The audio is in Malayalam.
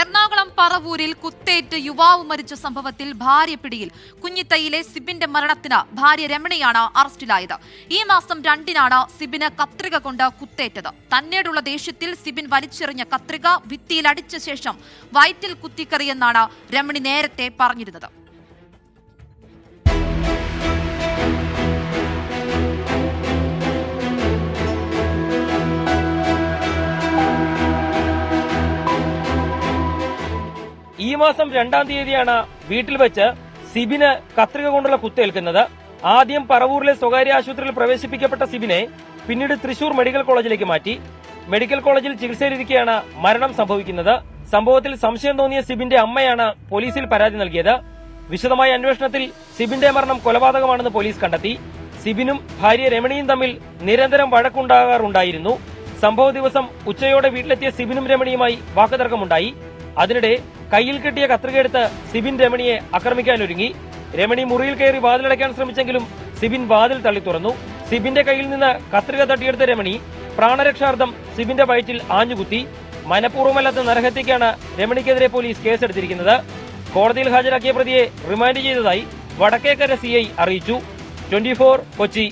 എറണാകുളം പറവൂരിൽ കുത്തേറ്റ് യുവാവ് മരിച്ച സംഭവത്തിൽ ഭാര്യ പിടിയിൽ. കുഞ്ഞിത്തയിലെ സിബിന്റെ മരണത്തിന് ഭാര്യ രമണിയാണ് അറസ്റ്റിലായത്. ഈ മാസം രണ്ടിനാണ് സിബിന് കത്രിക കൊണ്ട് കുത്തേറ്റത്. തന്നോടുള്ള ദേഷ്യത്തിൽ സിബിൻ വലിച്ചെറിഞ്ഞ കത്രിക ഭിത്തിയിൽ അടിച്ച ശേഷം വയറ്റിൽ കുത്തിക്കറിയെന്നാണ് രമണി നേരത്തെ പറഞ്ഞിരുന്നത്. മാസം രണ്ടാം തീയതിയാണ് വീട്ടിൽ വെച്ച് സിബിന് കത്രിക കൊണ്ടുള്ള കുത്തേൽക്കുന്നത് ആദ്യം പറവൂരിലെ സ്വകാര്യ ആശുപത്രിയിൽ പ്രവേശിപ്പിക്കപ്പെട്ട സിബിനെ പിന്നീട് തൃശൂർ മെഡിക്കൽ കോളേജിലേക്ക് മാറ്റി. മെഡിക്കൽ കോളേജിൽ ചികിത്സയിലിരിക്കെയാണ് മരണം സംഭവിക്കുന്നത്. സംഭവത്തിൽ സംശയം തോന്നിയ സിബിന്റെ അമ്മയാണ് പോലീസിൽ പരാതി നൽകിയത്. വിശദമായ അന്വേഷണത്തിൽ സിബിന്റെ മരണം കൊലപാതകമാണെന്ന് പോലീസ് കണ്ടെത്തി. സിബിനും ഭാര്യ രമണിയും തമ്മിൽ നിരന്തരം വഴക്കുണ്ടാകാറുണ്ടായിരുന്നു. സംഭവ ദിവസം ഉച്ചയോടെ വീട്ടിലെത്തിയ സിബിനും രമണിയുമായി വാക്കുതർക്കമുണ്ടായി. അതിനിടെ കയ്യിൽ കിട്ടിയ കത്രികയെടുത്ത് സിബിൻ രമണിയെ ആക്രമിക്കാനൊരുങ്ങി രമണി മുറിയിൽ കയറി വാതിലടയ്ക്കാൻ ശ്രമിച്ചെങ്കിലും സിബിൻ വാതിൽ തള്ളി തുറന്നു. സിബിന്റെ കയ്യിൽ നിന്ന് കത്രിക തട്ടിയെടുത്ത രമണി പ്രാണരക്ഷാർത്ഥം സിബിന്റെ വയറ്റിൽ ആഞ്ഞുകുത്തി. മനഃപൂർവമല്ലാത്ത നരഹത്യക്കാണ് രമണിക്കെതിരെ പോലീസ് കേസെടുത്തിരിക്കുന്നത്. കോടതിയിൽ ഹാജരാക്കിയ പ്രതിയെ റിമാൻഡ് ചെയ്തതായി വടക്കേക്കര സിഐ അറിയിച്ചു. ട്വന്റി കൊച്ചി.